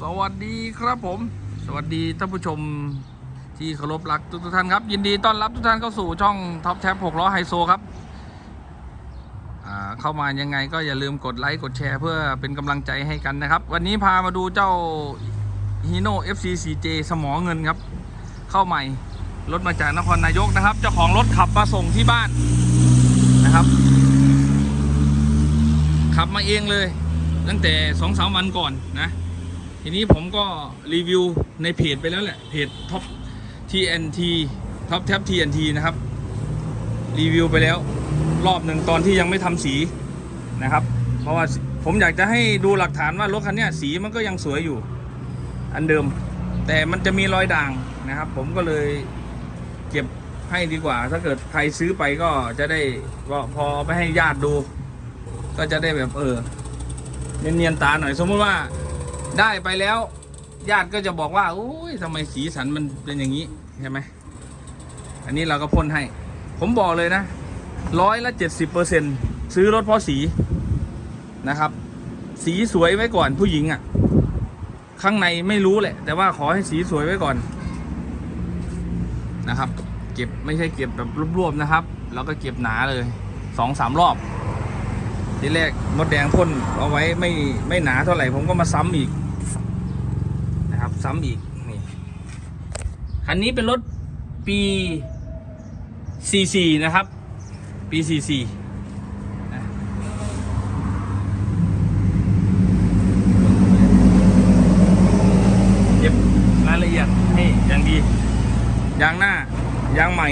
สวัสดีครับผม สวัสดีท่านผู้ชมที่เคารพรักทุกท่านครับ ยินดีต้อนรับทุกท่านเข้าสู่ช่องท็อปแท็บ6ล้อไฮโซครับเข้ามายังไงก็อย่าลืมกดไลค์กดแชร์เพื่อเป็นกำลังใจให้กันนะครับ วันนี้พามาดูเจ้าฮีโน่ FC4J สมอเงินครับ เข้าใหม่รถมาจากนครนายกนะครับ เจ้าของรถขับมาส่งที่บ้านนะครับ ขับมาเองเลย ตั้งแต่สองสามวันก่อนนะ ทีนี้ผมก็รีวิวในเพจไปแล้วแหละเพจท็อป TNT ท็อปแท็บ TNT นะครับ รีวิวไปแล้วรอบหนึ่งตอนที่ยังไม่ทำสีนะครับ เพราะว่าผมอยากจะให้ดูหลักฐานว่ารถคันนี้สีมันก็ยังสวยอยู่ อันเดิม แต่มันจะมีรอยด่างนะครับ ผมก็เลยเก็บให้ดีกว่า ถ้าเกิดใครซื้อไปก็จะได้พอไปให้ญาติดู ก็จะได้แบบเออเนียนๆตาหน่อยสมมติว่า ได้ไปแล้ว ญาติก็จะบอกว่าโอ้ยทำไมสีสันมันเป็นอย่างนี้ใช่ไหมอันนี้เราก็พ่นให้ ผมบอกเลยนะร้อยละเจ็ดสิบเปอร์เซ็นซื้อรถเพราะสีนะครับ สีสวยไว้ก่อนผู้หญิงอะ่ะ ข้างในไม่รู้แหละ แต่ว่าขอให้สีสวยไว้ก่อนนะครับ เก็บไม่ใช่เก็บแบบรวบๆนะครับ แล้วก็เก็บหนาเลยสองสามรอบทีแรกมดแดงพ่นเอาไว้ไม่ไม่หนาเท่าไหร่ผมก็มาซ้ำอีก ซ้ำอีกนี่คันนี้เป็นรถปี 44 นะครับ ปี 44เก็บรายละเอียดให้อย่างดี ยางหน้ายางใหม่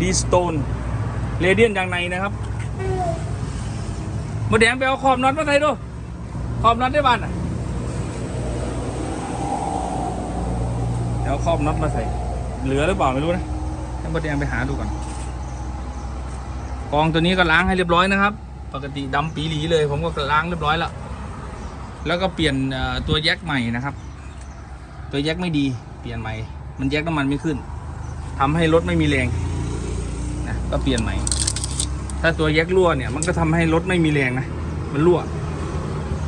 ดีสโตนเรเดียนยางในนะครับมาแดงไปเอาขอบน็อตมาใส่ดูขอบน็อตได้บ้านอะ ดี๋ยวเอาขอบน็อตมาใส่ เหลือหรือเปล่าไม่รู้นะให้มาแดงไปหาดูก่อน กองตัวนี้ก็ล้างให้เรียบร้อยนะครับ ปกติดำปีหลีเลย ผมก็ล้างเรียบร้อยแล้วแล้วก็เปลี่ยนตัวแยกใหม่นะครับ ตัวแยกไม่ดี เปลี่ยนใหม่ มันแยกน้ำมันไม่ขึ้นทำให้รถไม่มีแรงนะก็เปลี่ยนใหม่ ถ้าตัวแยกรั่วเนี่ย มันก็ทำให้รถไม่มีแรงนะมันรั่ว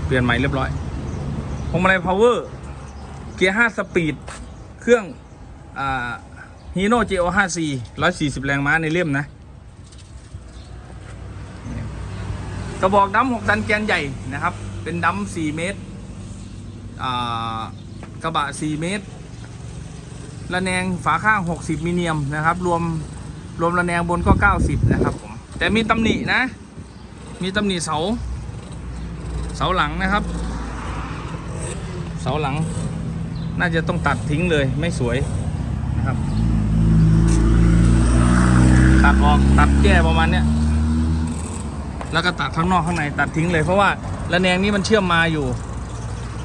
เปลี่ยนใหม่เรียบร้อยพวงมาลัยพาวเวอร์เกียร์ห้าสปีด เครื่องอ่าฮีโน่ JO 5 4 140 แรงม้าในเล่มนะ กระบอกดำ6ตันแกนใหญ่นะครับ เป็นดำ4เมตรกระบะ 4 เมตร ระแนงฝาข้าง 60 มิเนียมนะครับ รวมรวมระแนงบนก็ 90 นะครับผม แต่มีตำหนินะ มีตำหนิเสา เสาหลังนะครับ เสาหลัง น่าจะต้องตัดทิ้งเลยไม่สวยนะครับ ตัดออกตัดแก้ประมาณเนี้ยแล้วก็ตัดข้างนอกข้างในตัดทิ้งเลยเพราะว่าระแนงนี้มันเชื่อมมาอยู่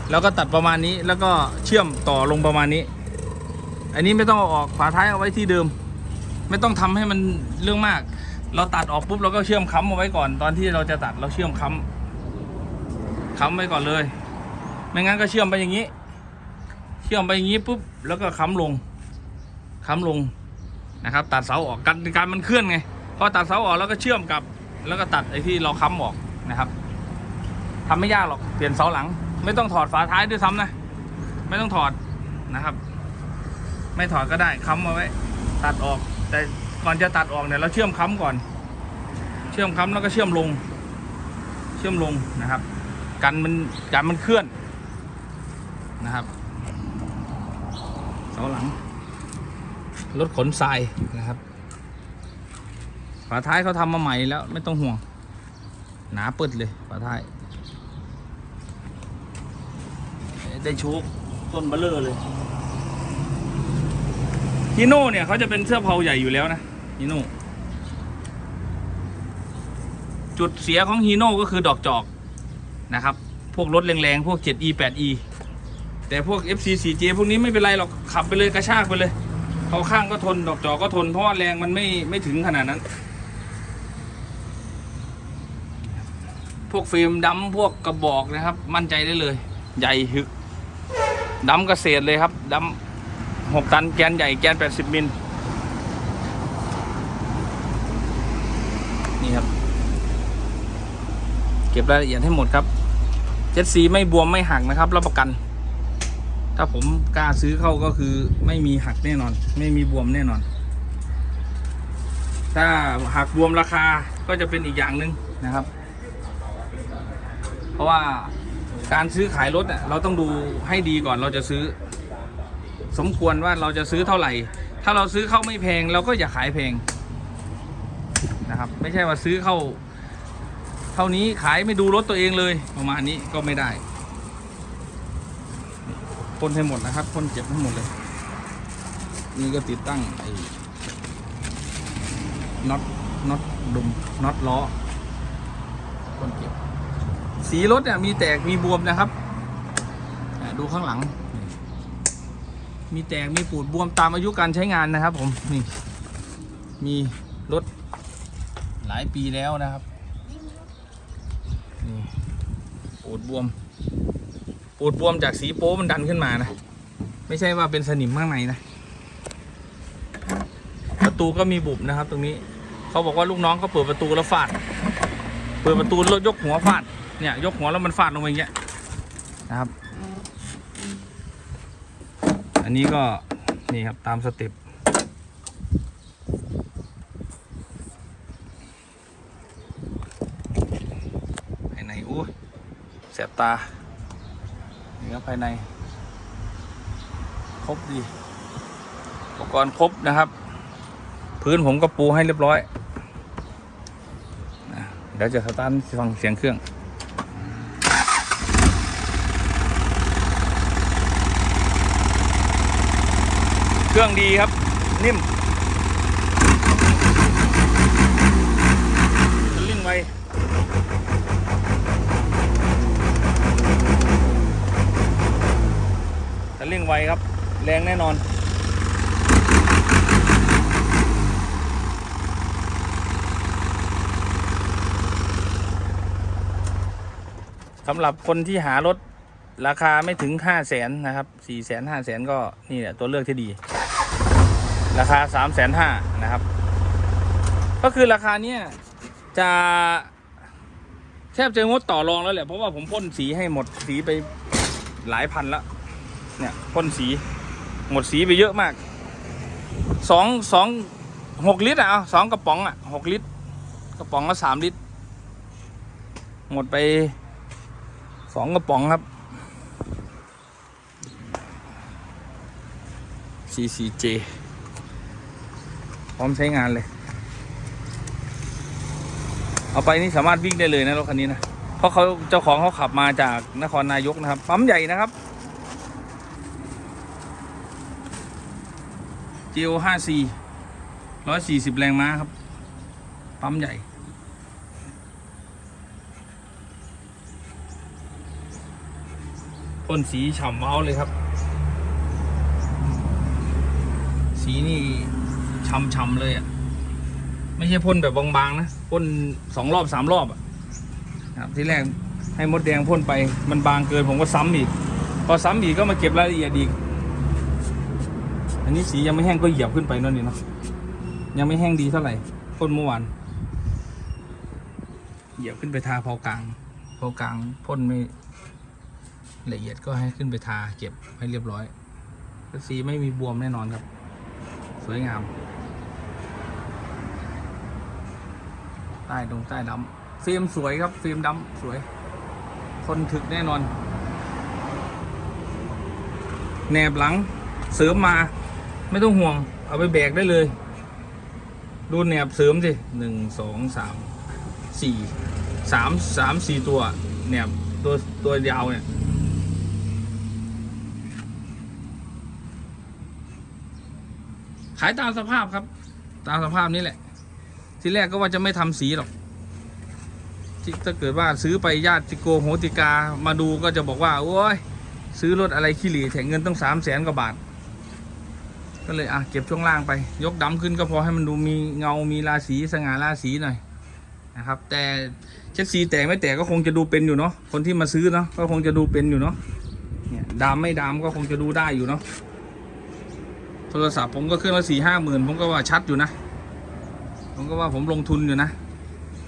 แล้วก็ตัดประมาณนี้แล้วก็เชื่อมต่อลงประมาณนี้ อันนี้ไม่ต้องเอาออกฝาท้ายเอาไว้ที่เดิม ไม่ต้องทำให้มันเรื่องมาก เราตัดออกปุ๊บเราก็เชื่อมค้ำเอาไว้ก่อน ตอนที่เราจะตัดเราเชื่อมค้ำค้ำไว้ก่อนเลย ไม่งั้นก็เชื่อมไปอย่างนี้ เชื่อมไปอย่างนี้ปุ๊บแล้วก็ค้ำลงค้ำลงนะครับ ตัดเสาออกการการมันเคลื่อนไงพอตัดเสาออกแล้วก็เชื่อมกับ แล้วก็ตัดไอ้ที่เราค้ำออกนะครับทำไม่ยากหรอกเปลี่ยนเสาหลัง ไม่ต้องถอดฝาท้ายด้วยซ้ำนะ ไม่ต้องถอดนะครับ ไม่ถอดก็ได้ค้ำเอาไว้ ตัดออก แต่ก่อนจะตัดออกเนี่ยเราเชื่อมค้ำก่อน เชื่อมค้ำแล้วก็เชื่อมลง เชื่อมลงนะครับ กันมันกันมันเคลื่อนนะครับ เสาหลัง รถขนทรายนะครับ ฝาท้ายเขาทำมาใหม่แล้วไม่ต้องห่วง หนาปึดเลยฝาท้าย ได้โชคต้นเบลเลอร์เลยฮีโน่เนี่ยเขาจะเป็นเสื้อเผาใหญ่อยู่แล้วนะฮีโน่จุดเสียของฮีโน่ก็คือดอกจอกนะครับ พวกรถแรงๆ พวก 7e 8e แต่พวก FC 4J พวกนี้ไม่เป็นไรหรอกขับไปเลยกระชากไปเลยเขาข้างก็ทนดอกจอก็ทนเพราะว่าแรงมันไม่ไม่ถึงขนาดนั้น พวกฟิล์มดำพวกกระบอกนะครับ มั่นใจได้เลย ใหญ่หึกดำเกษตรเลยครับดำหกตันแกนใหญ่แกนแปดสิบมิลนี่ครับ เก็บรายละเอียดให้หมดครับเจ็ดสีไม่บวมไม่หักนะครับรับประกัน ถ้าผมกล้าซื้อเข้าก็คือไม่มีหักแน่นอน ไม่มีบวมแน่นอน ถ้าหักบวมราคาก็จะเป็นอีกอย่างหนึ่งนะครับ เพราะว่าการซื้อขายรถเนี่ยเราต้องดูให้ดีก่อนเราจะซื้อ สมควรว่าเราจะซื้อเท่าไหร่ ถ้าเราซื้อเข้าไม่แพงเราก็อย่าขายแพงนะครับ ไม่ใช่ว่าซื้อเข้า เท่านี้ขายไม่ดูรถตัวเองเลยประมาณนี้ก็ไม่ได้ พ่นให้หมดนะครับพ่นเจ็บให้หมดเลย นี่ก็ติดตั้งไอ้น็อตน็อตดุมน็อตล้อพ่นเจ็บสีรถเนี่ยมีแตกมีบวมนะครับดูข้างหลัง มีแตกมีปูดบวมตามอายุการใช้งานนะครับ ผมนี่มีรถหลายปีแล้วนะครับนี่ปูดบวม ปูดบวมจากสีโป๊มันดันขึ้นมานะ ไม่ใช่ว่าเป็นสนิมข้างในนะ ประตูก็มีบุบนะครับ ตรงนี้เขาบอกว่าลูกน้องเขาเปิดประตูแล้วฟาด เปิดประตูแล้วยกหัวฟาด เนี่ย ยกหัวแล้วมันฟาดลงไปอย่างเงี้ยนะครับ อันนี้ก็นี่ครับตามสเต็ปภายในอู้แสบตา นี่ครับภายใน ครบดีอุปกรณ์ครบนะครับ พื้นผมก็ปูให้เรียบร้อยเดี๋ยวจะสตาร์ทฟังเสียงเครื่องเครื่องดีครับ นิ่มคันเร่งไวคัน เร่งไวครับ แรงแน่นอน สำหรับคนที่หารถราคาไม่ถึงห้าแสนนะครับสี่แสนห้าแสนก็นี่แหละตัวเลือกที่ดี ราคาสามแสนห้านะครับ ก็คือราคาเนี้ยจะแทบจะงดต่อรองแล้วแหละ เพราะว่าผมพ่นสีให้หมดสีไปหลายพันแล้ว เนี่ยพ่นสีหมดสีไปเยอะมากสองสองหกลิตรอะเอาสองกระป๋องอะหกลิตร กระป๋องละสามลิตร หมดไปสองกระป๋องครับ CCJ พร้อมใช้งานเลย เอาไปนี่สามารถวิ่งได้เลยนะรถคันนี้นะ เพราะเขาเจ้าของเขาขับมาจากนครนายกนะครับ ปั๊มใหญ่นะครับ GO 5 4 140 แรงม้าครับ ปั๊มใหญ่ พ่นสีฉ่ำเมาเลยครับ สีนี่ช่ำๆเลยอะ ไม่ใช่พ่นแบบบางๆนะพ่นสองรอบสามรอบอะครับที่แรกให้มดแดงพ่นไปมันบางเกินผมก็ซ้ำอีก พอซ้ำอีกก็มาเก็บรายละเอียดอีก อันนี้สียังไม่แห้งก็เหยียบขึ้นไปนั่นนี่เนาะยังไม่แห้งดีเท่าไหร่พ่นเมื่อวานเหยียบขึ้นไปทาเผากลางเผากลางพ่นไม่ละเอียดก็ให้ขึ้นไปทาเก็บให้เรียบร้อยสีไม่มีบวมแน่นอนครับ สวยงาม ใต้ตรงใต้ดำฟิล์มสวยครับ ฟิล์มดำสวย คนถึกแน่นอนแหนบหลังเสริมมา ไม่ต้องห่วง เอาไปแบกได้เลย ดูแหนบเสริมสิหนึ่งสองสามสี่สามสามสี่ตัวแหนบตัวตัวยาวเนี่ยขายตามสภาพครับ ตามสภาพนี้แหละ ที่แรกก็ว่าจะไม่ทำสีหรอกที่ถ้าเกิดว่าซื้อไปญาติโกโหติกามาดูก็จะบอกว่า โอ้ย ซื้อรถอะไรขี้หลีแถงเงินต้องสามแสนกว่าบาท ก็เลยอะเก็บช่วงล่างไป ยกดำขึ้นก็พอให้มันดูมีเงามีราศีสง่าราศีหน่อยนะครับ แต่เช็ดสีแตกไม่แตกก็คงจะดูเป็นอยู่เนาะคนที่มาซื้อเนาะก็คงจะดูเป็นอยู่เนาะเนี่ยดำไม่ดำก็คงจะดูได้อยู่เนาะโทรศัพท์ผมก็เครื่องละสี่ห้าหมื่นผมก็ว่าชัดอยู่นะ ผมก็ว่าผมลงทุนอยู่นะ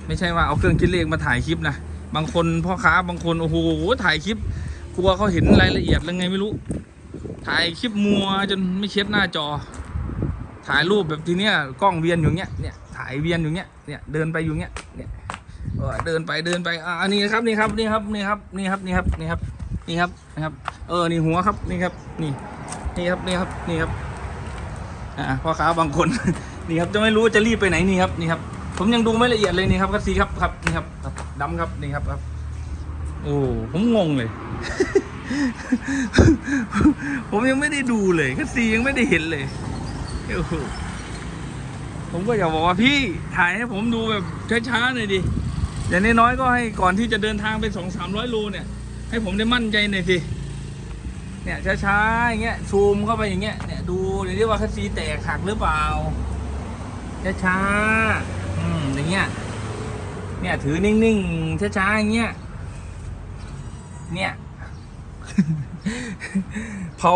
ไม่ใช่ว่าเอาเครื่องคิดเลขมาถ่ายคลิปนะบางคนพ่อค้าบางคนโอ้โหถ่ายคลิปกลัวเขาเห็นรายละเอียดแล้วไงไม่รู้ ถ่ายคลิปมัวจนไม่เช็ดหน้าจอ ถ่ายรูปแบบทีเนี้ยกล้องเวียนอยู่เงี้ยเนี่ยถ่ายเวียนอยู่เงี้ยเนี่ยเดินไปอยู่เงี้ยเนี่ยเดินไปเดินไปอ่านี่ครับนี่ครับนี่ครับนี่ครับนี่ครับนี่ครับนี่ครับนี่ครับนะครับ เออนี่หัวครับนี่ครับนี่นี่ครับนี่ครับนี่ครับอ่าพ่อค้าบางคนนี่ครับจะไม่รู้จะรีบไปไหนนี่ครับนี่ครับ ผมยังดูไม่ละเอียดเลยนี่ครับคัสซีครับครับนี่ครับครับดำครับนี่ครับครับ โอ้ผมงงเลย ผมยังไม่ได้ดูเลยคัสซียังไม่ได้เห็นเลยโอ้โหผมก็อยากบอกว่าพี่ถ่ายให้ผมดูแบบช้าๆหน่อยดิอย่างน้อยๆก็ให้ก่อนที่จะเดินทางไปสองสามร้อยโลเนี่ย ให้ผมได้มั่นใจหน่อยสิเนี่ยช้าๆอย่างเงี้ยซูมเข้าไปอย่างเงี้ยเนี่ยดูเดี๋ยวนี้ว่าคัสซีแตกหักหรือเปล่าช้าๆอืมอย่างเงี้ยเนี่ยถือนิ่งๆช้าๆอย่างเงี้ย เนี่ยเผา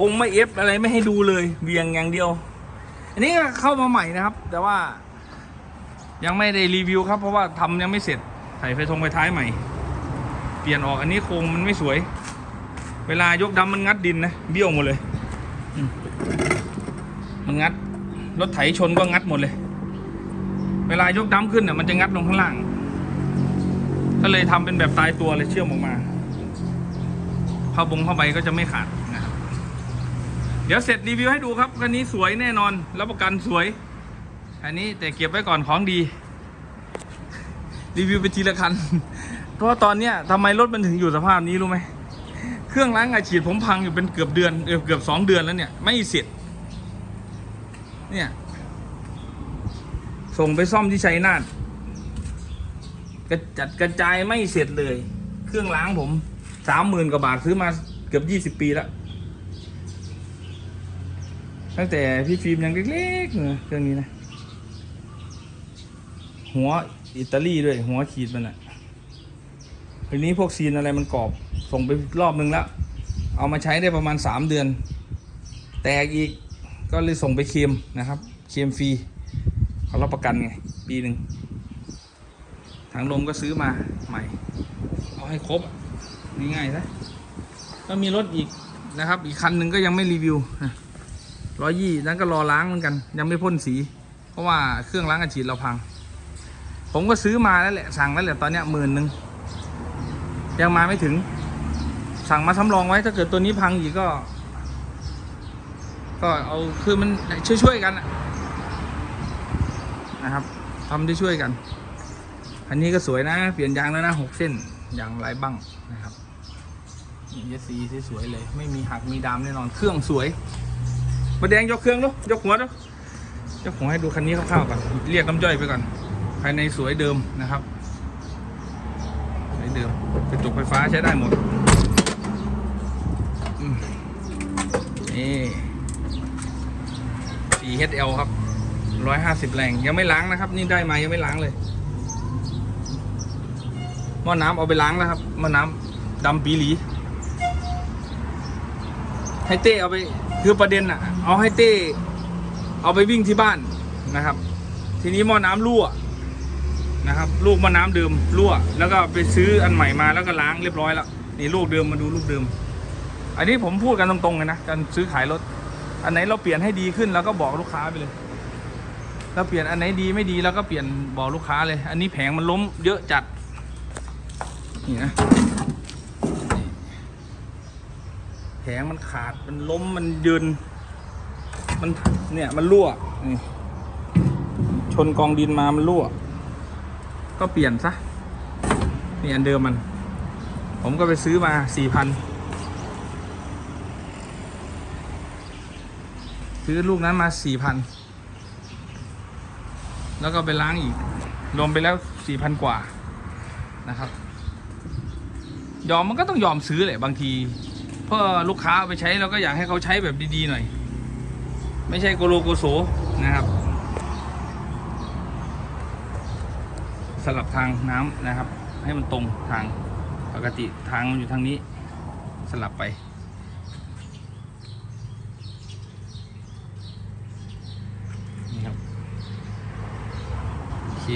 องค์ไม่เอฟอะไรไม่ให้ดูเลยเวียงอย่างเดียว อันนี้เข้ามาใหม่นะครับ แต่ว่า ยังไม่ได้รีวิวครับ เพราะว่าทำยังไม่เสร็จใส่ไฟทงไฟท้ายใหม่ เปลี่ยนออกอันนี้โครงมันไม่สวย เวลายกดำมันงัดดินนะเบี้ยวหมดเลยมมันงัดรถไถชนก็งัดหมดเลย เวลายกดำขึ้นเนี่ยมันจะงัดลงข้างล่าง ก็เลยทำเป็นแบบตายตัวเลยเชื่อมออกมา ผ้าบงผ้าใบก็จะไม่ขาดนะครับเดี๋ยวเสร็จรีวิวให้ดูครับคันนี้สวยแน่นอนรับประกันสวยอันนี้แต่เก็บไว้ก่อนของดี รีวิวไปทีละคัน เพราะตอนเนี้ยทำไมรถมันถึงอยู่สภาพนี้รู้ไหมเครื่องล้างอาฉีดผมพังอยู่เป็นเกือบเดือนเออเกือบสองเดือนแล้วเนี่ยไม่เสร็จ เนี่ยส่งไปซ่อมที่ชัยนาทกระจัดกระจายไม่เสร็จเลย เครื่องล้างผม สามหมื่นกว่าบาทซื้อมาเกือบยี่สิบปีแล้ว ตั้งแต่พี่ฟิล์มยังเล็กๆเลยเครื่องนี้นะ หัวอิตาลีด้วย หัวขีดมันอะทีนี้พวกซีนอะไรมันกรอบ ส่งไปรอบนึงแล้ว เอามาใช้ได้ประมาณสามเดือน แตกอีกก็เลยส่งไปเคมนะครับ เคมฟรีเขารับประกันไง ปีหนึ่งถังลมก็ซื้อมาใหม่ เอาให้ครบ ง่ายๆซะก็มีรถอีกนะครับ อีกคันหนึ่งก็ยังไม่รีวิวร้อยยี่นั้นก็รอล้างเหมือนกัน ยังไม่พ่นสี เพราะว่าเครื่องล้างอัดฉีดเราพัง ผมก็ซื้อมาแล้วแหละสั่งแล้วแหละตอนเนี้ยหมื่นหนึ่งยังมาไม่ถึง สั่งมาสำรองไว้ถ้าเกิดตัวนี้พังอีกก็ ก็เอาคือมันช่วยๆกันนะครับทำได้ช่วยกัน อันนี้ก็สวยนะ เปลี่ยนยางแล้วนะหกเส้น อย่างลายบั้งนะครับเยสีสวยๆเลย ไม่มีหักมีดามแน่นอนเครื่องสวยมาแดงยกเครื่องดูยกหัวดูยกหัวให้ดูคันนี้คร่าวๆก่อนเรียกน้ำย่อยไปก่อน ภายในสวยเดิมนะครับสวยเดิมกระจกไฟฟ้าใช้ได้หมดนี่ 4HL ครับ 150 แรง ยังไม่ล้างนะครับ นี่ได้มายังไม่ล้างเลย หม้อน้ำเอาไปล้างแล้วครับหม้อน้ำดำปีหลี ให้เต้เอาไปคือประเด็นอะเอาให้เต้เอาไปวิ่งที่บ้านนะครับ ทีนี้หม้อน้ำรั่วนะครับ ลูกหม้อน้ำเดิมรั่ว แล้วก็ไปซื้ออันใหม่มาแล้วก็ล้างเรียบร้อยแล้วนี่ลูกเดิมมาดูลูกเดิม อันนี้ผมพูดกันตรงๆเลยนะการซื้อขายรถ อันไหนเราเปลี่ยนให้ดีขึ้นเราก็บอกลูกค้าไปเลยเราเปลี่ยนอันไหนดีไม่ดีเราก็เปลี่ยนบอกลูกค้าเลย อันนี้แผงมันล้มเยอะจัด นี่นะแผงมันขาดมันล้มมันยืน มันเนี่ยมันรั่วนี่ชนกองดินมามันรั่ว ก็เปลี่ยนซะนี่อันเดิมมัน ผมก็ไปซื้อมาสี่พันซื้อลูกนั้นมาสี่พันแล้วก็ไปล้างอีก รวมไปแล้วสี่พันกว่านะครับ ยอมมันก็ต้องยอมซื้อแหละบางที เพื่อลูกค้าเอาไปใช้เราก็อยากให้เขาใช้แบบดีๆหน่อย ไม่ใช่โกโลโกโสนะครับสลับทางน้ำนะครับ ให้มันตรงทางปกติทางมันอยู่ทางนี้ สลับไป นี่ครับ โอเค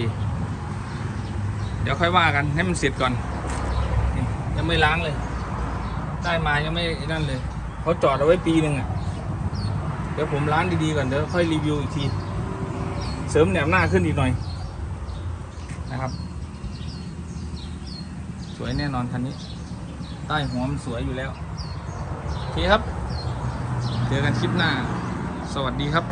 เดี๋ยวค่อยว่ากันให้มันเสร็จก่อน ยังไม่ล้างเลย ได้มายังไม่นั่นเลยเขาจอดเอาไว้ปีหนึ่งอะ เดี๋ยวผมร้านดีๆก่อนเดี๋ยวค่อยรีวิวอีกที เสริมแหนมหน้าขึ้นอีกหน่อย นะครับ สวยแน่นอนคันนี้ ใต้หัวมันสวยอยู่แล้วโอเคครับ เจอกันคลิปหน้า สวัสดีครับ